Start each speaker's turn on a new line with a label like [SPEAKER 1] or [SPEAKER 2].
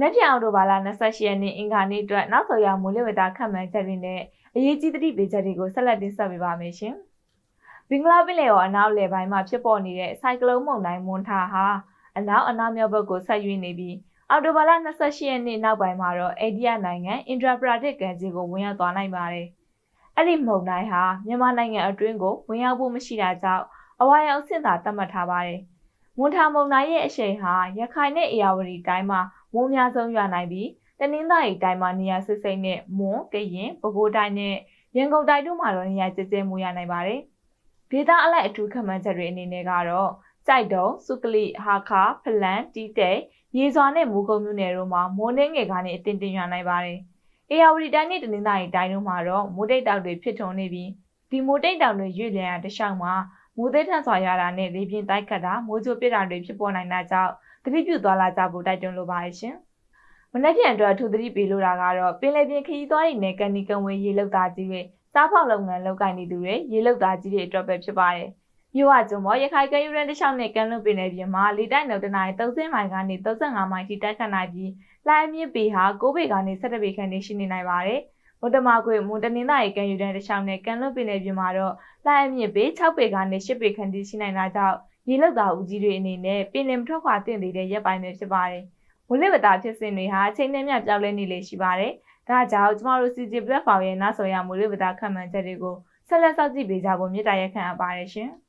[SPEAKER 1] နက်ပြောင်တို့ဘာလာ28ရက်နေ့အင်္ဂါနေ့အတွက်နောက်ဆုံးရမိုးလေဝသခန့်မှန်းချက်တွေနဲ့အရေးကြီးသတိပေးချက်တွေကိုဆက်လက်တင်ဆက်ပေးပါမယ်ရှင်။ဘင်္ဂလားပင်လယ်ော်အနောက်လယ်ပိုင်းမှာဖြစ်ပေါ်နေတဲ့ဆိုင်ကလုန်းမုန်တိုင်းမွန်ထာဟာအနောက်အနောက်မြောက်ဘက်ကိုဆက်ရွေ့နေပြီးအော်တိုဘာလ28ရက်နေ့နောက်ပိုင်းမှာတော့အိန္ဒိယနိုင်ငံအင်ဒရာပရာဒစ်ကမ်းခြေကိုဝင်ရောက်သွားနိုင်ပါတယ်။အဲ့ဒီမုန်တိုင်းဟာမြန်မာနိုင်ငံအတွင်းကိုဝင်ရောက်ဖို့မရှိတာကြောင့်အဝါရောင်ဆင့်သာသတ်မှတ်ထားပါတယ်။ မွန်ထာမုန်တိုင်းရဲ့အရှိန်ဟာရခိုင်နဲ့အေရဝတီတိုင်းမှာမိုးများဆုံးရွာနိုင်ပြီးတနင်္သာရီတိုင်းမှာနေရာစစ်စိမ့်နဲ့မွန်ကရင်ပဲခူးတိုင်းနဲ့ရန်ကုန်တိုင်းတို့မှာတော့နေရာကျကျမိုးရနိုင်ပါတယ်။ဒေသအလိုက်အထူးခန့်မှန်းချက်တွေအနေနဲ့ကတော့ကြိုက်တုံစုကလိဟာခါဖလန်တီးတဲရေစွာနဲ့မူကုံမြို့နယ်တို့မှာမိုးနှင်းငယ်ကနေအတင်တင်ရွာနိုင်ပါတယ်။အေရဝတီတိုင်းနဲ့တနင်္သာရီတိုင်းတို့မှာတော့မိုးတိတ်တောက်တွေဖြစ်ထွန်းနေပြီးဒီမိုးတိတ်တောက်တွေရွေ့လျံရတခြားမှာ မိုးသေးထန်စွာရွာတာနဲ့လေပြင်းတိုက်ခတ်တာမိုးကြိုးပစ်တာတွေဖြစ်ပေါ်နိုင်တာကြောင့်တတိပြုသွားလာကြဖို့တိုက်တွန်းလိုပါတယ်ရှင်။မနက်ဖြန်အတွက်အထူးသတိပေးလိုတာကတော့ပင်လယ်ပြင်ခရီးသွားတွေနဲ့ကန်ဒီကန်ဝေးရေလောက်သားကြီးတွေစားဖောက်လုပ်ငန်းလုပ်ကိုင်နေသူတွေရေလောက်သားကြီးတွေအတွက်ပဲဖြစ်ပါတယ်။မြို့ဝကျွန်းပေါ်ရခိုင်ကယူရန်တစ်လျှောက်နဲ့ကန်လွတ်ပင်လယ်ပြင်မှာလေတိုက်နှုန်းတနအီ30မိုင်ကနေ35မိုင်ထိတိုက်ခတ်နိုင်ပြီးလှိုင်းမြင့်ပေဟာ9ပေကနေ17ပေခန့်ထိရှိနေနိုင်ပါတယ်။ မွန်တမကွေမွန်တနင်္သာရီကန်ယူရန်တစ်လျှောက်နဲ့ကန်လွတ်ပင်လယ်ပြင်မှာတော့လှိုင်းမြင့်ပေ6ပေကနေ10ပေခန့်ထိရှိနိုင်တာကြောင့်ရေလောက်သားဦးကြီးတွေအနေနဲ့ပင်လယ်မထွက်ခွာသင့်သေးတဲ့ရက်ပိုင်းပဲဖြစ်ပါတယ်။မိုးလေဝသဖြစ်စဉ်တွေဟာအချိန်နဲ့မျှပြောင်းလဲနေလေရှိပါတယ်။ဒါကြောင့်ကျမတို့ CG platform ရဲ့နောက်ဆုံးရမိုးလေဝသခန့်မှန်းချက်တွေကိုဆက်လက်စောင့်ကြည့်ပေးကြဖို့မြစ်တာရက်ခံအပ်ပါတယ်ရှင်။